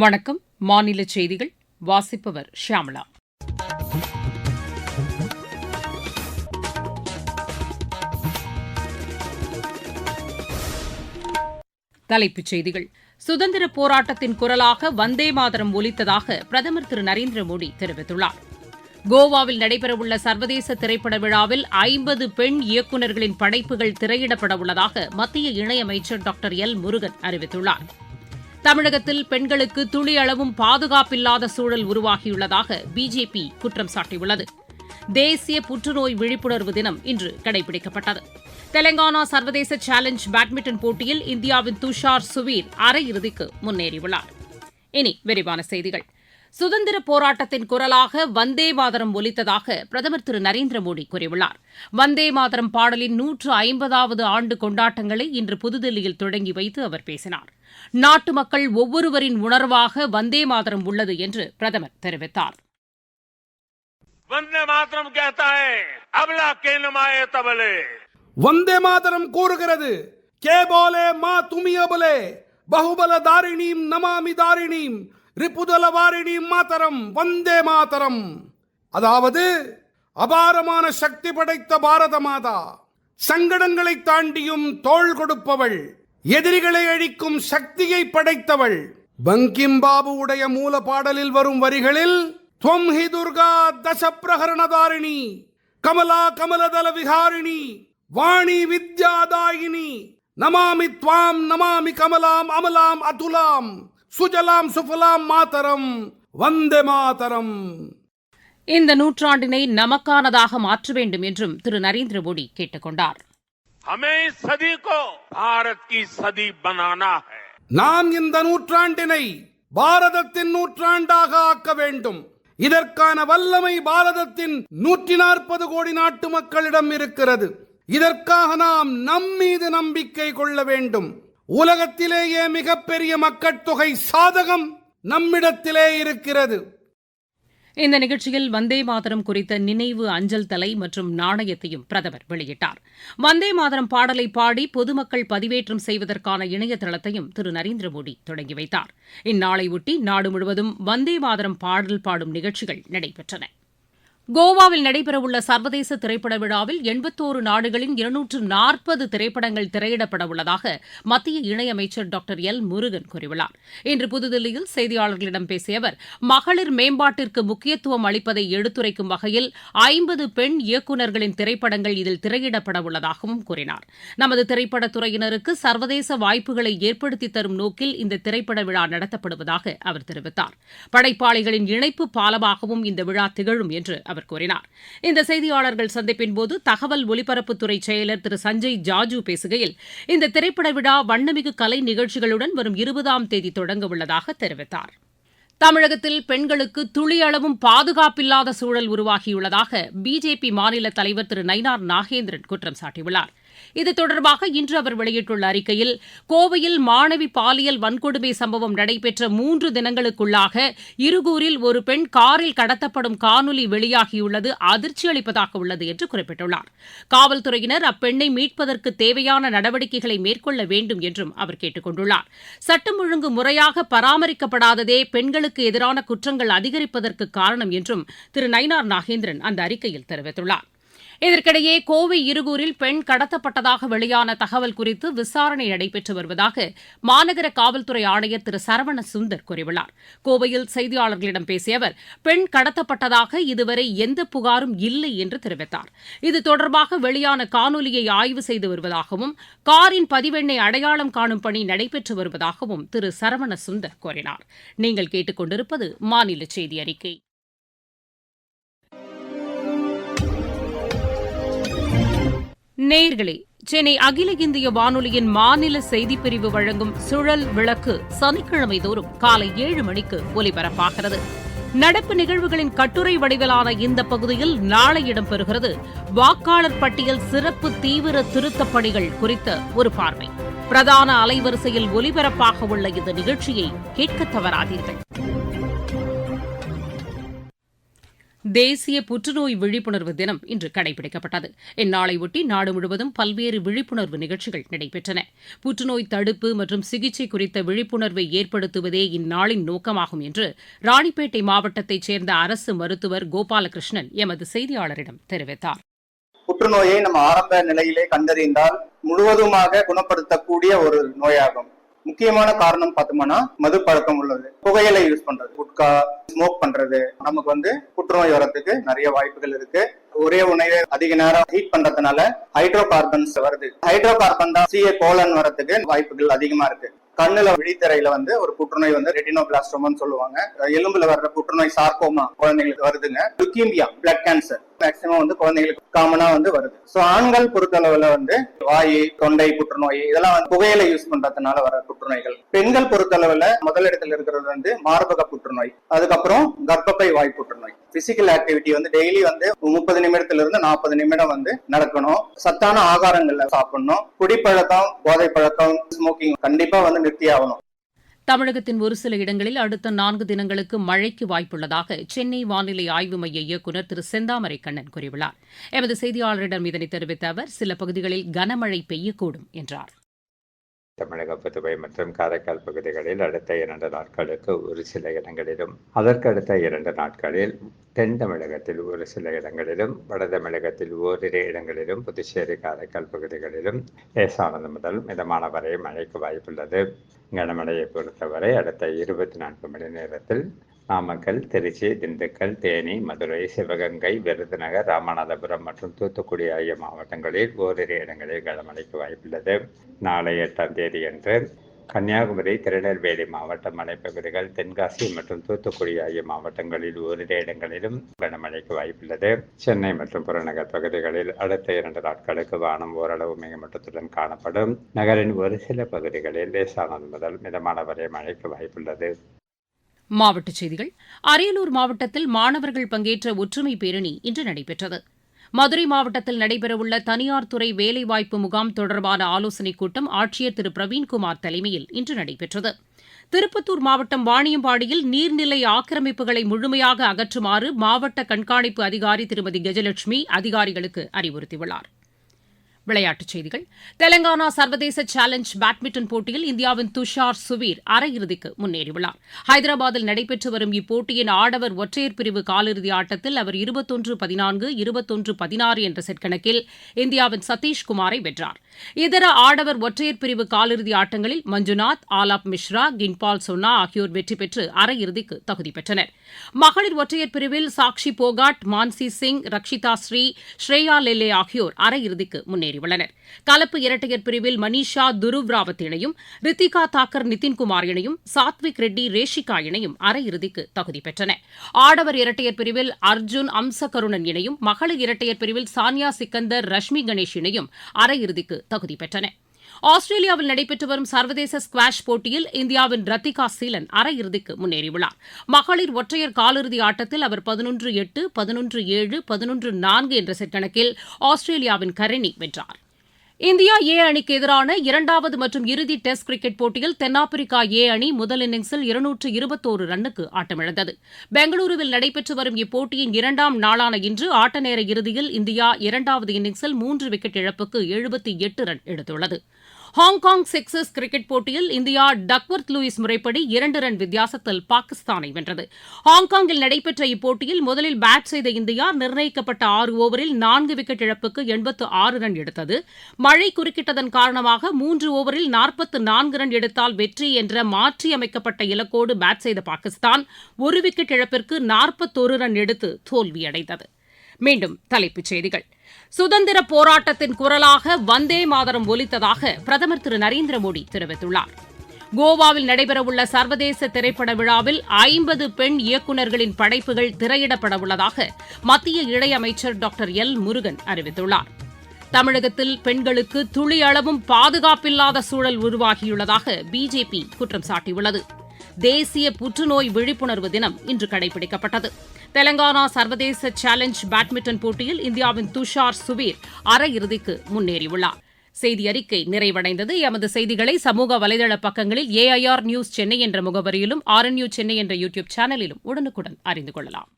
வணக்கம். மாநில செய்திகள் வாசிப்பவர் ஷியாமளா தலைப்புச் செய்திகள். சுதந்திர போராட்டத்தின் குரலாக வந்தே மாதரம் ஒலித்ததாக பிரதமர் திரு நரேந்திர மோடி தெரிவித்துள்ளார். கோவாவில் நடைபெறவுள்ள சர்வதேச திரைப்பட விழாவில் ஐம்பது பெண் இயக்குநர்களின் படைப்புகள் திரையிடப்பட உள்ளதாக மத்திய இணையமைச்சர் டாக்டர் எல் முருகன் அறிவித்துள்ளார். தமிழகத்தில் பெண்களுக்கு துளி அளவும் பாதுகாப்பில்லாத சூழல் உருவாகியுள்ளதாக பிஜேபி குற்றம் சாட்டியுள்ளது. தேசிய புற்றுநோய் விழிப்புணர்வு தினம் இன்று கடைபிடிக்கப்பட்டது. தெலங்கானா சர்வதேச சேலஞ்ச் பேட்மிண்டன் போட்டியில் இந்தியாவின் துஷார் சுவீர் அரையிறுதிக்கு முன்னேறியுள்ளார். இனி விரிவான செய்திகள். சுதந்திர போராட்டத்தின் குரலாக வந்தே மாதரம் ஒலித்ததாக பிரதமர் திரு நரேந்திர மோடி கூறியுள்ளார். வந்தே மாதரம் பாடலின் நூற்று ஐம்பதாவது ஆண்டு கொண்டாட்டங்களை இன்று புதுதில்லியில் தொடங்கி வைத்து அவர் பேசினார். நாட்டு மக்கள் ஒவ்வொருவரின் உணர்வாக வந்தே மாதரம் உள்ளது என்று பிரதமர் தெரிவித்தார். வந்தே மாதரம் கூறுகிறது கே போலே மா துமிய பலே பகுபல தாரிணீம் நமாமி தாரிணீம் ரிபுதல மாதரம் வந்தே மாதரம் அதாவது அபாரமான சக்தி படைத்த பாரத மாதா சங்கடங்களை தாண்டியும் தோள் கொடுப்பவள் எதிரிகளை அழிக்கும் சக்தியை படைத்தவள். பங்கிம் பாபுவுடைய மூல பாடலில் வரும் வரிகளில் துவம் ஹி துர்கா தச பிரகரணதாரிணி கமலா கமலதல விஹாரிணி வாணி வித்யாதாயினி நமாமி துவாம் நமாமி கமலாம் அமலாம் அதுலாம். சுஜலாம் சுஃபலாம் மாதரம் வந்தே மாதரம் இந்த நூற்றாண்டினை நமக்கானதாக மாற்ற வேண்டும் என்றும் திரு நரேந்திர மோடி கேட்டுக்கொண்டார் நாம் இந்த நூற்றாண்டினை பாரதத்தின் நூற்றாண்டாக ஆக்க வேண்டும். இதற்கான வல்லமை பாரதத்தின் நூற்றி நாற்பது கோடி நாட்டு மக்களிடம் இருக்கிறது. இதற்காக நாம் நம் மீது நம்பிக்கை கொள்ள வேண்டும். உலகத்திலேயே மிகப்பெரிய மக்கட்தொகை சாதகம் நம்மிடத்திலே இருக்கிறது. இந்த நிகழ்ச்சியில் வந்தே மாதரம் குறித்த நினைவு அஞ்சல் தலை மற்றும் நாணயத்தையும் பிரதமர் வெளியிட்டார். வந்தே மாதரம் பாடலை பாடி பொதுமக்கள் பதிவேற்றம் செய்வதற்கான இணையதளத்தையும் திரு நரேந்திர மோடி தொடங்கி வைத்தார். இந்நாளையொட்டி நாடு முழுவதும் வந்தே மாதரம் பாடல் பாடும் நிகழ்ச்சிகள் நடைபெற்றன. கோவாவில் நடைபெறவுள்ள சர்வதேச திரைப்பட விழாவில் எண்பத்தோரு நாடுகளின் இருநூற்று நாற்பது திரைப்படங்கள் திரையிடப்பட உள்ளதாக மத்திய இணையமைச்சர் டாக்டர் எல் முருகன் கூறியுள்ளார். இன்று புதுதில்லியில் செய்தியாளர்களிடம் பேசிய அவர் மகளிர் மேம்பாட்டிற்கு முக்கியத்துவம் அளிப்பதை எடுத்துரைக்கும் வகையில் ஐம்பது பெண் இயக்குநர்களின் திரைப்படங்கள் இதில் திரையிடப்பட உள்ளதாகவும் கூறினார். நமது திரைப்படத் துறையினருக்கு சர்வதேச வாய்ப்புகளை ஏற்படுத்தி தரும் நோக்கில் இந்த திரைப்பட விழா நடத்தப்படுவதாக அவர் தெரிவித்தார். படைப்பாளிகளின் இணைப்பு பாலமாகவும் இந்த விழா திகழும் என்று அவர் கூறினார். இந்த செய்தியாளர்கள் சந்திப்பின் போது தகவல் ஒலிபரப்புத்துறை செயலர் திரு சஞ்சய் ஜாஜூ பேசுகையில் இந்த திரைப்பட விழா வண்ணமிகு கலை நிகழ்ச்சிகளுடன் வரும் இருபதாம் தேதி தொடங்க உள்ளதாக தெரிவித்தார். தமிழகத்தில் பெண்களுக்கு துளியளவும் பாதுகாப்பில்லாத சூழல் உருவாகியுள்ளதாக பிஜேபி மாநில தலைவர் திரு நயினார் நாகேந்திரன் குற்றம் சாட்டியுள்ளார். இது தொடர்பாக இன்று அவர் வெளியிட்டுள்ள அறிக்கையில் கோவையில் மாணவி பாலியல் வன்கொடுமை சம்பவம் நடைபெற்ற மூன்று தினங்களுக்குள்ளாக இருகூரில் ஒரு பெண் காரில் கடத்தப்படும் காணொலி வெளியாகியுள்ளது அதிர்ச்சி அளிப்பதாக உள்ளது என்று குறிப்பிட்டுள்ளார். காவல்துறையினர் அப்பெண்ணை மீட்பதற்கு தேவையான நடவடிக்கைகளை மேற்கொள்ள வேண்டும் என்றும் அவர் கேட்டுக் கொண்டுள்ளார் சட்டம் ஒழுங்கு முறையாக பராமரிக்கப்படாததே பெண்களுக்கு எதிரான குற்றங்கள் அதிகரிப்பதற்கு காரணம் என்றும் திரு நயினார் நாகேந்திரன் அந்த அறிக்கையில் தெரிவித்துள்ளார். இதற்கிடையே கோவை இருகூரில் பெண் கடத்தப்பட்டதாக வெளியான தகவல் குறித்து விசாரணை நடைபெற்று வருவதாக மாநகர காவல்துறை ஆணையர் திரு. சரவண சுந்தர் கூறியுள்ளார். கோவையில் செய்தியாளர்களிடம் பேசிய அவர் பெண் கடத்தப்பட்டதாக இதுவரை எந்த புகாரும் இல்லை என்று தெரிவித்தார். இது தொடர்பாக வெளியான காணொலியை ஆய்வு செய்து வருவதாகவும் காரின் பதிவெண்ணை அடையாளம் காணும் பணி நடைபெற்று வருவதாகவும் திரு. சரவண சுந்தர் கூறினார். நீங்கள் கேட்டுக்கொண்டிருப்பது மாநில செய்தி அறிக்கை. நேர்களே சென்னை அகில இந்திய வானொலியின் மாநில செய்திப்பிரிவு வழங்கும் சுழல் விளக்கு சனிக்கிழமை தோறும் காலை ஏழு மணிக்கு ஒலிபரப்பாகிறது. நடப்பு நிகழ்வுகளின் கட்டுரை வடிவிலான இந்த பகுதியில் நாளை இடம்பெறுகிறது வாக்காளர் பட்டியல் சிறப்பு தீவிர திருத்தப் பணிகள் குறித்த ஒரு பார்வை. பிரதான அலைவரிசையில் ஒலிபரப்பாக உள்ள இந்த நிகழ்ச்சியை கேட்க தவறாதீர்கள். தேசிய புற்றுநோய் விழிப்புணர்வு தினம் இன்று கடைபிடிக்கப்பட்டது. இந்நாளையொட்டி நாடு முழுவதும் பல்வேறு விழிப்புணர்வு நிகழ்ச்சிகள் நடைபெற்றன. புற்றுநோய் தடுப்பு மற்றும் சிகிச்சை குறித்த விழிப்புணர்வை ஏற்படுத்துவதே இந்நாளின் நோக்கமாகும் என்று ராணிப்பேட்டை மாவட்டத்தைச் சேர்ந்த அரசு மருத்துவர் கோபாலகிருஷ்ணன் எமது செய்தியாளரிடம் தெரிவித்தார். புற்றுநோயை நம்ம ஆரம்ப நிலையிலே கண்டறிந்தால் முழுவதுமாக குணப்படுத்தக்கூடிய ஒரு நோயாகும். முக்கியமான காரணம் பார்த்தோம்னா மது பழக்கம் உள்ளது. புகையிலை யூஸ் பண்றது குட்கா ஸ்மோக் பண்றது. நமக்கு வந்து புற்றுநோய் வரத்துக்கு நிறைய வாய்ப்புகள் இருக்கு. ஒரே உணவை அதிக நேரம் ஹீட் பண்றதுனால ஹைட்ரோ கார்பன்ஸ் வருது. ஹைட்ரோ கார்பன் தான் சிஏ கோலன் வரத்துக்கு வாய்ப்புகள் அதிகமா இருக்கு. கண்ணுல விழித்திரையில வந்து ஒரு புற்றுநோய் வந்து ரெட்டினோபிளாஸ்டோமான்னு சொல்லுவாங்க. எலும்புல வர்ற புற்றுநோய் சார்கோமா குழந்தைங்களுக்கு வருதுங்க. லுக்கீமியா பிளட் கேன்சர் மேக்சிமம் வந்து குழந்தைங்களுக்கு காமனா வந்து வருது. ஸோ ஆண்கள் பொறுத்தளவுல வந்து வாய் தொண்டை புற்றுநோய் இதெல்லாம் வந்து புகையில யூஸ் பண்றதுனால வர புற்றுநோய்கள். பெண்கள் பொறுத்தளவுல முதலிடத்தில் இருக்கிறது வந்து மார்பக புற்றுநோய். அதுக்கப்புறம் கர்ப்பப்பை வாய் புற்றுநோய். பிசிக்கல் ஆக்டிவிட்டி வந்து டெய்லி வந்து முப்பது நிமிடத்துல இருந்து நாற்பது நிமிடம் வந்து நடக்கணும். சத்தான ஆகாரங்கள்ல சாப்பிடணும். குடிப்பழக்கம் போதை பழக்கம் ஸ்மோக்கிங் கண்டிப்பா வந்து நிறுத்தி ஆகணும் தமிழகத்தின் ஒரு சில இடங்களில் அடுத்த நான்கு தினங்களுக்கு மழைக்கு வாய்ப்புள்ளதாக சென்னை வானிலை ஆய்வு மைய இயக்குநர் திரு செந்தாமரை கண்ணன் கூறியுள்ளார். எமது செய்தியாளரிடம் இதனை தெரிவித்த அவர் சில பகுதிகளில் கனமழை பெய்யக்கூடும் என்றார். தமிழக புதுவை மற்றும் காரைக்கால் பகுதிகளில் அடுத்த இரண்டு நாட்களுக்கு ஒரு சில இடங்களிலும் அதற்கு அடுத்த இரண்டு நாட்களில் தென் தமிழகத்தில் ஒரு சில இடங்களிலும் வட தமிழகத்தில் ஓரிரு இடங்களிலும் புதுச்சேரி காரைக்கால் பகுதிகளிலும் லேசானது முதல் மிதமான வரை மழைக்கு வாய்ப்புள்ளது. கனமழையை பொறுத்தவரை அடுத்த இருபத்தி நான்கு மணி நேரத்தில் நாமக்கல் திருச்சி திண்டுக்கல் தேனி மதுரை சிவகங்கை விருதுநகர் ராமநாதபுரம் மற்றும் தூத்துக்குடி ஆகிய மாவட்டங்களில் ஓரிரு இடங்களில் கனமழைக்கு வாய்ப்புள்ளது. நாளை எட்டாம் தேதியன்று கன்னியாகுமரி திருநெல்வேலி மாவட்ட மலைப்பகுதிகள் தென்காசி மற்றும் தூத்துக்குடி ஆகிய மாவட்டங்களில் ஓரிரு இடங்களிலும் கனமழைக்கு வாய்ப்புள்ளது. சென்னை மற்றும் புறநகர் பகுதிகளில் அடுத்த இரண்டு நாட்களுக்கு வானம் ஓரளவு மேகமட்டத்துடன் காணப்படும். நகரின் ஒரு சில பகுதிகளில் லேசானது முதல் மிதமான வரை மழைக்கு வாய்ப்புள்ளது. மாவட்டச் செய்திகள். அரியலூர் மாவட்டத்தில் மாணவர்கள் பங்கேற்ற ஒற்றுமை பேரணி இன்று நடைபெற்றது. மதுரை மாவட்டத்தில் நடைபெறவுள்ள தனியார் துறை வேலைவாய்ப்பு முகாம் தொடர்பான ஆலோசனைக் கூட்டம் ஆட்சியர் திரு. பிரவீன்குமார் தலைமையில் இன்று நடைபெற்றது. திருப்பத்தூர் மாவட்டம் வாணியம்பாடியில் நீர்நிலை ஆக்கிரமிப்புகளை முழுமையாக அகற்றுமாறு மாவட்ட கண்காணிப்பு அதிகாரி திருமதி கஜலட்சுமி அதிகாரிகளுக்கு அறிவுறுத்தியுள்ளார். விளையாட்டுச் செய்திகள். தெலங்கானா சர்வதேச சேலஞ்ச் பேட்மிண்டன் போட்டியில் இந்தியாவின் துஷார் சுவீர் அரையிறுதிக்கு முன்னேறியுள்ளார். ஹைதராபாத்தில் நடைபெற்று வரும் இப்போட்டியின் ஆடவர் ஒற்றையர் பிரிவு காலிறுதி ஆட்டத்தில் அவர் இருபத்தொன்று பதினான்கு இருபத்தொன்று பதினாறு என்ற செட் கணக்கில் இந்தியாவின் சதீஷ்குமாரை வென்றார். இதர ஆடவர் ஒற்றையர் பிரிவு காலிறுதி ஆட்டங்களில் மஞ்சுநாத் ஆலாப் மிஸ்ரா கின்பால் சொன்னா ஆகியோர் வெற்றி பெற்று அரையிறுதிக்கு தகுதி பெற்றனர். மகளிர் ஒற்றையர் பிரிவில் சாக்ஷி போகாட் மான்சி சிங் ரக்ஷிதா ஸ்ரீ ஸ்ரேயா லெல்லே ஆகியோர் அரையிறுதிக்கு முன்னேறியுள்ளனர். கலப்பு இரட்டையர் பிரிவில் மனிஷா துருவ் ராவத் இணையும் ரித்திகா தாக்கர் நிதின்குமார் இணையும் சாத்விக் ரெட்டி ரேஷிகா இணையும் அரையிறுதிக்கு தகுதி பெற்றன. ஆடவர் இரட்டையர் பிரிவில் அர்ஜுன் அம்சகருணன் இணையும் மகளிர் இரட்டையர் பிரிவில் சானியா சிக்கந்தர் ரஷ்மி கணேஷ் இணையும் அரையிறுதிக்கு தகுதி பெற்றன. ஆஸ்திரேலியாவில் நடைபெற்று வரும் சர்வதேச ஸ்குவாஷ் போட்டியில் இந்தியாவின் ரத்திகா சீலன் அரையிறுதிக்கு முன்னேறியுள்ளார். மகளிர் ஒற்றையர் காலிறுதி ஆட்டத்தில் அவர் பதினொன்று எட்டு பதினொன்று ஏழு பதினொன்று நான்கு என்ற செட் கணக்கில் ஆஸ்திரேலியாவின் கரணி வென்றார். இந்தியா ஏ அணிக்கு எதிரான இரண்டாவது மற்றும் இறுதி டெஸ்ட் கிரிக்கெட் போட்டியில் தென்னாப்பிரிக்கா ஏ அணி முதல் இன்னிங்ஸில் இருநூற்று இருபத்தோரு ரன்னுக்கு ஆட்டமிழந்தது. பெங்களூருவில் நடைபெற்று வரும் இப்போட்டியின் இரண்டாம் நாளான இன்று ஆட்ட நேர இறுதியில் இந்தியா இரண்டாவது இன்னிங்ஸில் மூன்று விக்கெட் இழப்புக்கு எழுபத்தி எட்டு ரன் எடுத்துள்ளது. ஹாங்காங் செக்ஸஸ் கிரிக்கெட் போட்டியில் இந்தியா டக்வர்த் லூயிஸ் முறைப்படி இரண்டு ரன் வித்தியாசத்தில் பாகிஸ்தானை வென்றது. ஹாங்காங்கில் நடைபெற்ற இப்போட்டியில் முதலில் பேட் செய்த இந்தியா நிர்ணயிக்கப்பட்ட ஆறு ஓவரில் நான்கு விக்கெட் இழப்புக்கு எண்பத்து ஆறு ரன் எடுத்தது. மழை குறுக்கிட்டதன் காரணமாக மூன்று ஓவரில் நாற்பத்து நான்கு ரன் எடுத்தால் வெற்றி என்ற மாற்றியமைக்கப்பட்ட இலக்கோடு பேட் செய்த பாகிஸ்தான் ஒரு விக்கெட் இழப்பிற்கு நாற்பத்தொரு ரன் எடுத்து தோல்வியடைந்தது. மீண்டும் தலைப்புச் செய்திகள். சுதந்திர போராட்டத்தின் குரலாக வந்தே மாதரம் ஒலித்ததாக பிரதமர் திரு நரேந்திர மோடி தெரிவித்துள்ளார். கோவாவில் நடைபெறவுள்ள சர்வதேச திரைப்பட விழாவில் ஐம்பது பெண் இயக்குநர்களின் படைப்புகள் திரையிடப்பட உள்ளதாக மத்திய இணையமைச்சர் டாக்டர் எல் முருகன் அறிவித்துள்ளார். தமிழகத்தில் பெண்களுக்கு துளி அளவும் பாதுகாப்பில்லாத சூழல் உருவாகியுள்ளதாக பிஜேபி குற்றம் சாட்டியுள்ளது. தேசிய புற்றுநோய் விழிப்புணர்வு தினம் இன்று கடைபிடிக்கப்பட்டது. தெலங்கானா சர்வதேச சேலஞ்ச் பேட்மிண்டன் போட்டியில் இந்தியாவின் துஷார் சுவீர் அரையிறுதிக்கு முன்னேறியுள்ளார். செய்தி அறிக்கை நிறைவடைந்தது. எமது செய்திகளை சமூக வலைதள பக்கங்களில் ஏஐஆர் நியூஸ் சென்னை என்ற முகவரியிலும் ஆர்என்யூ சென்னை என்ற யூடியூப் சேனலிலும் உடனுக்குடன் அறிந்து கொள்ளலாம்.